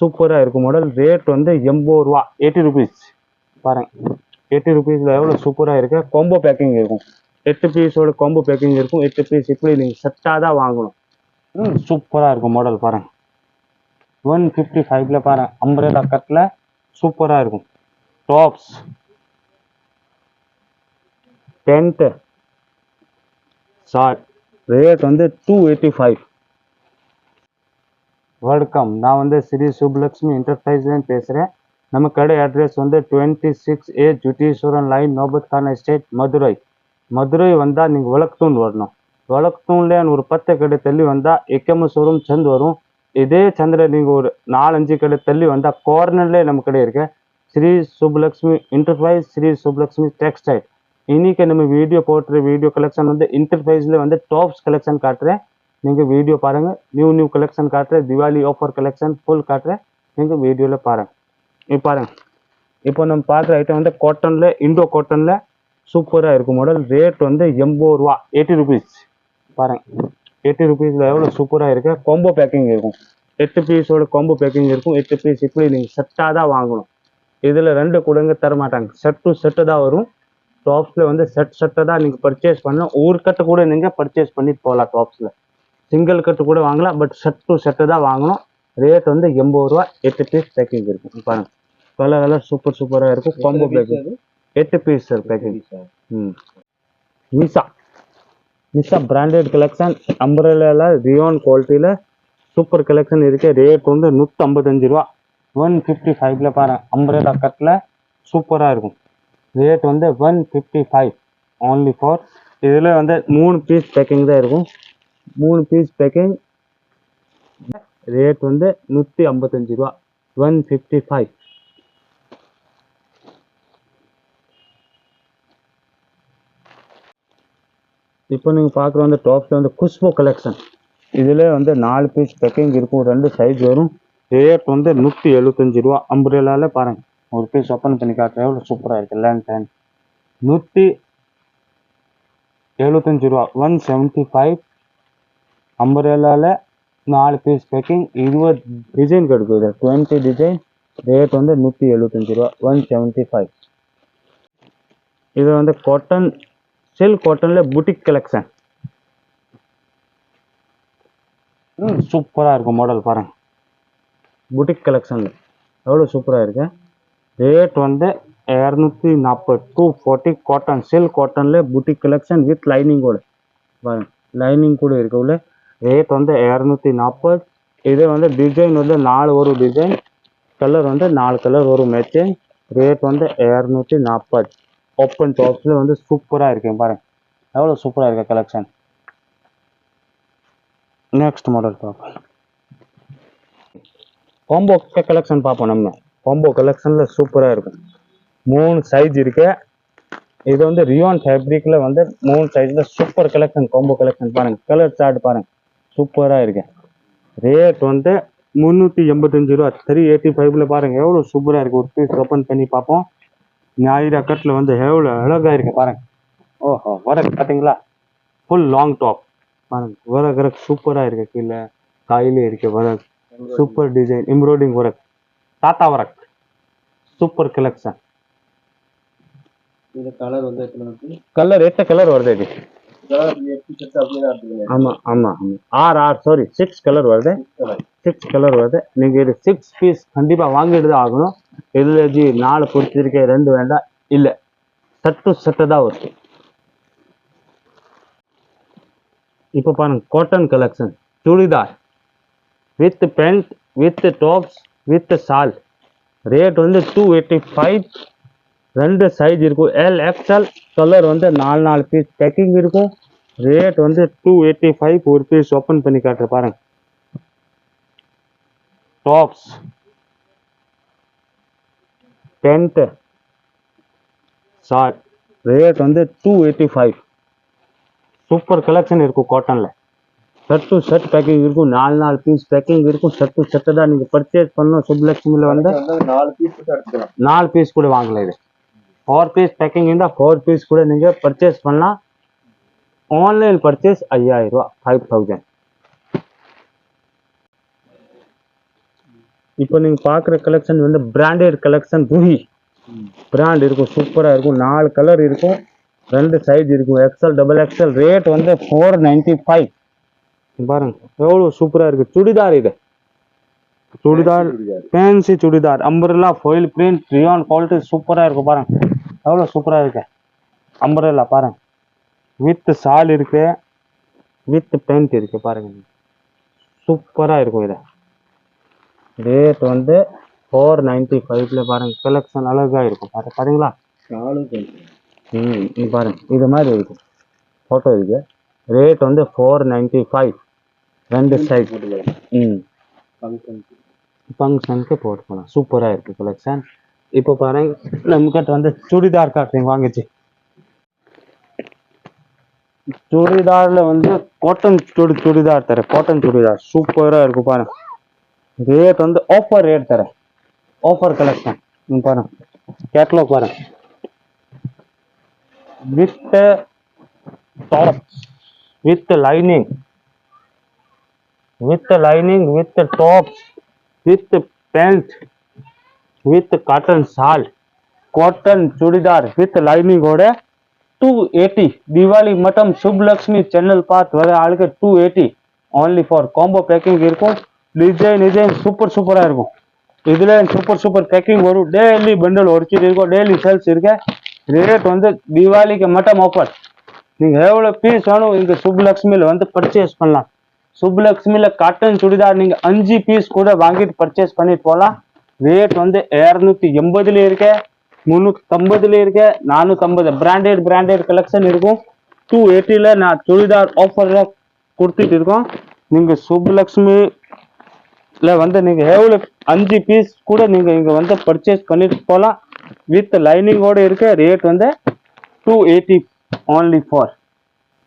சூப்பராக இருக்கும் model rate வந்து எண்பது ரூபா. எயிட்டி ருபீஸ் பாருங்கள் எயிட்டி ருபீஸில் எவ்வளோ சூப்பராக இருக்குது கொம்போ பேக்கிங் இருக்கும். எட்டு பீஸோட கொம்போ பேக்கிங் இருக்கும். எட்டு பீஸ் இப்படி நீங்கள் செட்டாக தான் வாங்கணும். ம் சூப்பராக இருக்கும் மாடல் பாருங்கள் ஒன் ஃபிஃப்டி ஃபைவ்ல பாருங்கள் அம்பரேலா கட்டில் சூப்பராக இருக்கும். டாப்ஸ் டென்ட்டு ஷார்ட் ரேட் வந்து டூ எயிட்டி ஃபைவ் வணக்கம் நான் வந்து ஸ்ரீ சுப்லக்ஷ்மி என்டர்பிரைஸ்லேருந்து பேசுகிறேன் நம்ம கடை அட்ரஸ் வந்து twenty six A Jutteeswaran lane Nobat Khan estate Madurai Madurai வந்தால் நீங்கள் வழக்குத்தூண் வரணும். வழக்குத்தூண்லேயே ஒரு பத்து கடை தள்ளி வந்தால் எக்கம ஷோரூம் சந்த் வரும். இதே சந்தில் நீங்கள் ஒரு நாலஞ்சு கடை தள்ளி வந்தால் கார்னர்லேயே நம்ம கடை இருக்கு. ஸ்ரீ சுப்லக்ஷ்மி இன்டர்பிரைஸ் ஸ்ரீ சுப்லக்ஷ்மி டெக்ஸ்டைல் இன்னைக்கு நம்ம வீடியோ போட்டுற வீடியோ கலெக்ஷன் வந்து இன்டர்பிரைஸில் வந்து டாப்ஸ் கலெக்ஷன் காட்டுறேன். நீங்கள் வீடியோ பாருங்கள் நியூ நியூ கலெக்ஷன் காட்டுறேன் திவாலி ஆஃபர் கலெக்ஷன் ஃபுல் காட்டுறேன் நீங்கள் வீடியோவில் பாருங்கள் இப்போ பாருங்கள் இப்போ நம்ம பார்க்குற ஐட்டம் வந்து காட்டனில் இண்டோ காட்டனில் சூப்பராக இருக்கும் மாடல் ரேட் வந்து எண்பது ரூபா எயிட்டி ருபீஸ் பாருங்கள் எயிட்டி ருபீஸில் எவ்வளோ சூப்பராக இருக்குது கொம்போ பேக்கிங் இருக்கும். எட்டு பீஸோட கொம்போ பேக்கிங் இருக்கும். எட்டு பீஸ் இப்படி நீங்கள் செட்டாக தான் வாங்கணும். இதில் ரெண்டு கொடுங்க தர மாட்டாங்க. செட் டு செட்டு தான் வரும். டாப்ஸில் வந்து செட் செட்டை தான் நீங்கள் பர்ச்சேஸ் பண்ணலாம் ஒரு கட்டு கூட நீங்கள் பர்ச்சேஸ் பண்ணி போகலாம் டாப்ஸில் சிங்கிள் கட்டு கூட வாங்கலாம் பட் செட் டு செட்டு தான் வாங்கணும். ரேட் வந்து எண்பது ரூபா எட்டு பீஸ் பேக்கிங் இருக்கும். பாருங்க. கலர் கலர் சூப்பர் சூப்பராக இருக்கும். காம்போ பேக்கிங் எட்டு பீஸ் சார் பேக்கிங் ம். நிஷா நிஷா பிராண்டட் கலெக்ஷன் அம்பரேலால ரியோன் குவாலிட்டியில் சூப்பர் கலெக்ஷன் இருக்கு. ரேட் வந்து நூற்றி ஐம்பத்தஞ்சு ரூபா. ஒன் ஃபிஃப்டி ஃபைவ்ல பாருங்க. அம்பரேலா கட்டில் சூப்பராக இருக்கும். ரேட் வந்து one fifty five only for இதில் வந்து மூணு பீஸ் பேக்கிங் தான் இருக்கும். மூணு பீஸ் பேக்கிங் ரேட் வந்து நூற்றி ஐம்பத்தஞ்சு ரூபா. ஒன் ஃபிஃப்டி ஃபைவ் இப்போ நீங்கள் பார்க்குற வந்து டாப்ஸில் வந்து குஷ்பு கலெக்ஷன் இதில் வந்து நாலு பீஸ் பேக்கிங் இருக்கும். ரெண்டு சைஸ் வரும். ரேட் வந்து நூற்றி எழுபத்தஞ்சி ரூபா. அம்பரேலால பாருங்க. ஒரு பீஸ் ஓப்பன் பண்ணி காட்டுறேன். எவ்வளோ சூப்பராக இருக்குது லேண்டன் நூற்றி எழுபத்தஞ்சி ரூபா. ஒன் செவன்ட்டி ஃபைவ் அம்பரேலால நாலு பீஸ் பேக்கிங் இருபது டிசைன் கிடைக்கும் இது டுவெண்ட்டி டிசைன் ரேட் வந்து நூற்றி எழுபத்தஞ்சு ரூபா ஒன் செவன்ட்டி ஃபைவ் இது வந்து காட்டன் சில்க் காட்டனில் புட்டிக் கலெக்ஷன் ம். சூப்பராக இருக்கும் மாடல் பாருங்க. புட்டிக் கலெக்ஷனில் எவ்வளோ சூப்பராக இருக்கு? ரேட் வந்து இரநூத்தி நாற்பது டூ ஃபார்ட்டி காட்டன் சில்க் காட்டனில் புட்டிக் கலெக்ஷன் வித் லைனிங்கோட பாருங்க. லைனிங் கூட இருக்கு உள்ள. ரேட் வந்து இரநூத்தி நாற்பது இது வந்து டிசைன் வந்து நாலு ஒரு டிசைன் கலர் வந்து நாலு கலர் ஒரு மேட்சிங் ரேட் வந்து இரநூத்தி நாற்பது ஓப்பன் டாப்ஸில் வந்து சூப்பராக இருக்கு பாருங்க. எவ்வளோ சூப்பராக இருக்கு கலெக்ஷன் நெக்ஸ்ட் மாடல் பார்ப்போம். காம்போ கலெக்ஷன் பார்ப்போம் நம்ம. காம்போ கலெக்ஷனில் சூப்பராக இருக்கும் மூணு சைஸ் இருக்கு. இது வந்து ரியான் ஃபேப்ரிக்கில் வந்து மூணு சைஸில் சூப்பர் கலெக்ஷன் காம்போ கலெக்ஷன் பாருங்கள் கலர் சார்ட் பாருங்க. சூப்பராக இருக்கு. ரேட் வந்து முந்நூற்றி எண்பத்தஞ்சு ரூபா. த்ரீ எயிட்டி ஃபைவ்ல பாருங்க. எவ்வளோ சூப்பராக இருக்கு. ஒரு பீஸ் ஓப்பன் பண்ணி பார்ப்போம். ஞாயிறு கட்டில் வந்து எவ்வளோ அழகா இருக்கு பாருங்க. ஓஹோ வரக் பார்த்தீங்களா? ஃபுல் லாங் டாப் பாருங்க வரக் வரக் சூப்பராக இருக்கு கீழே. காயிலே இருக்கு வரக் சூப்பர் டிசைன் எம்ப்ராய்டிங் ஒர்க் தாத்தா ஒர்க் சூப்பர் கலெக்ஷன் கலர் வந்து கலர் எத்த கலர் வருது இது? கலர் எட்டு செட் அப்படியே தான் இருக்குங்க ஆமா ஆமா ஆமா ஆறு ஆறு சாரி சிக்ஸ் கலர் வருது சிக்ஸ் கலர் வருது நீங்க இது சிக்ஸ் பீஸ் கண்டிப்பா வாங்கிட்டு தான் ஆகணும் இதுல ஜி நாலு ரெண்டு வேண்டாம் இல்ல சட்டு சட்டை தான் வரும் இப்போ பாருங்க cotton collection churidar with pant with tops with shawl rate வந்து டூ எயிட்டி ஃபைவ் ரெண்டு சைஸ் இருக்கும் எல் எக்ஸ்எல் கலர் வந்து நாலு நாலு பீஸ் பேக்கிங் இருக்கும். ரேட் வந்து டூ எயிட்டி ஃபைவ் ஒரு பீஸ் ஓப்பன் பண்ணி காட்டுற பாருங்க. டாப்ஸ் பேண்ட்டு ஷார்ட் ரேட் வந்து two eighty five super collection இருக்கும் காட்டனில் ஷர்ட் டு ஷர்ட் பேக்கிங் இருக்கும். நாலு நாலு பீஸ் பேக்கிங் இருக்கும். ஷர்ட் டு ஷர்ட்டை தான் நீங்கள் பர்ச்சேஸ் பண்ணணும். சுப்லக்ஷ்மியில் வந்து நாலு பீஸ் நாலு பீஸ் கூட வாங்கலாம் இது. ஃபோர் பீஸ் பேக்கிங் இருந்தால் ஃபோர் பீஸ் கூட நீங்கள் பர்ச்சேஸ் பண்ணலாம். ஆன்லைன் பர்ச்சேஸ் ஐயாயிரம் ரூபா ஃபைவ் தௌசண்ட் இப்போ நீங்கள் பார்க்குற கலெக்ஷன் வந்து பிராண்டட் கலெக்ஷன் ருஹி பிராண்ட் இருக்கும் சூப்பராக இருக்கும் நாலு கலர் இருக்கும் ரெண்டு சைஸ் இருக்கும். எக்ஸல் டபுள் எக்ஸல் ரேட் வந்து ஃபோர் நைன்டி ஃபைவ் பாருங்க எவ்வளோ சூப்பராக இருக்குது சுடிதார் இது. Churidar fancy churidar. Umbrella foil print rayon quality சூப்பராக இருக்கும் பாருங்க. எவ்வளோ சூப்பராக இருக்கு? அம்பர்லா பாருங்க. வித் சால் இருக்கு. வித் பேண்ட் இருக்கு பாருங்க. சூப்பராக இருக்கும் இது. ரேட் வந்து ஃபோர் நைன்டி ஃபைவ்ல பாருங்க. கலெக்ஷன் அழகாக இருக்கும். பாரு பாருங்களா ம் பாருங்க. இது மாதிரி இருக்கும் ஃபோட்டோ இருக்கு ரேட் வந்து ஃபோர் நைன்டி ஃபைவ் ரெண்டு போட்டுக்கலாம். ம். ஃபங்க்ஷன் ஃபங்க்ஷனுக்கு போட்டுக்கலாம். சூப்பராக இருக்குது கலெக்ஷன் இப்போ பாருங்க நம்மக்கிட்ட வந்து சுடிதார் காட்டுறீங்க வாங்கிச்சு. சுடிதாரில் வந்து காட்டன் சுடி சுடிதார் தரேன். காட்டன் சுடிதார். சூப்பராக இருக்கும் பாருங்க. ரேட் வந்து ஆஃபர் ரேட் தரேன். ஆஃபர் கலெக்ஷன் பாருங்க. கேட்லாக் பாருங்க. With top with lining with lining with top with pant with cotton shawl cotton churidar with லைனிங்கோட two eighty Deepavali மட்டும் சுப்லக்ஷ்மி சேனல் பார்த்து வர ஆளுக்கு two eighty only for combo packing இருக்கும். Design design super சூப்பராக இருக்கும். இதில் சூப்பர் சூப்பர் பேக்கிங் வரும் daily bundle உடச்சிட்டு இருக்கும். டெய்லி சேல்ஸ் இருக்கு. ரேட் வந்து தீபாவளிக்கு மட்டும் ஆஃபர் நீங்கள் எவ்வளோ பீஸ் வேணும் இங்கே சுப்லக்ஷ்மியில் வந்து பர்ச்சேஸ் பண்ணலாம். சுப்லக்ஷ்மியில் காட்டன் சுடிதார் நீங்கள் அஞ்சு பீஸ் கூட வாங்கிட்டு பர்ச்சேஸ் பண்ணிட்டு போகலாம் ரேட் வந்து இரநூத்தி எண்பதுல இருக்கு முந்நூற்றம்பதுல இருக்க நானூற்றம்பது பிராண்டட் பிராண்டட் கலெக்ஷன் இருக்கும். டூ எயிட்டியில் நான் சுடிதார் ஆஃபரில் கொடுத்துட்டு இருக்கோம். நீங்கள் சுப்லக்ஷ்மியில் வந்து நீங்கள் எவ்வளோ அஞ்சு பீஸ் கூட நீங்கள் இங்கே வந்து பர்ச்சேஸ் பண்ணிட்டு போகலாம் வித் லைனிங்கோட இருக்க ரேட் வந்து two eighty only for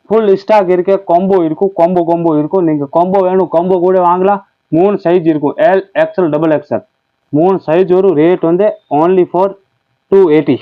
full stock இருக்க காம்போ இருக்கும் காம்போ காம்போ இருக்கும். நீங்கள் காம்போ வேணும் காம்போ கூட வாங்கலாம். மூணு சைஸ் இருக்கும். எல் எக்ஸ்எல் டபுள் எக்ஸ்எல் மூணு சைஸ் வரும் ரேட் வந்து ஓன்லி ஃபார் டூ எயிட்டி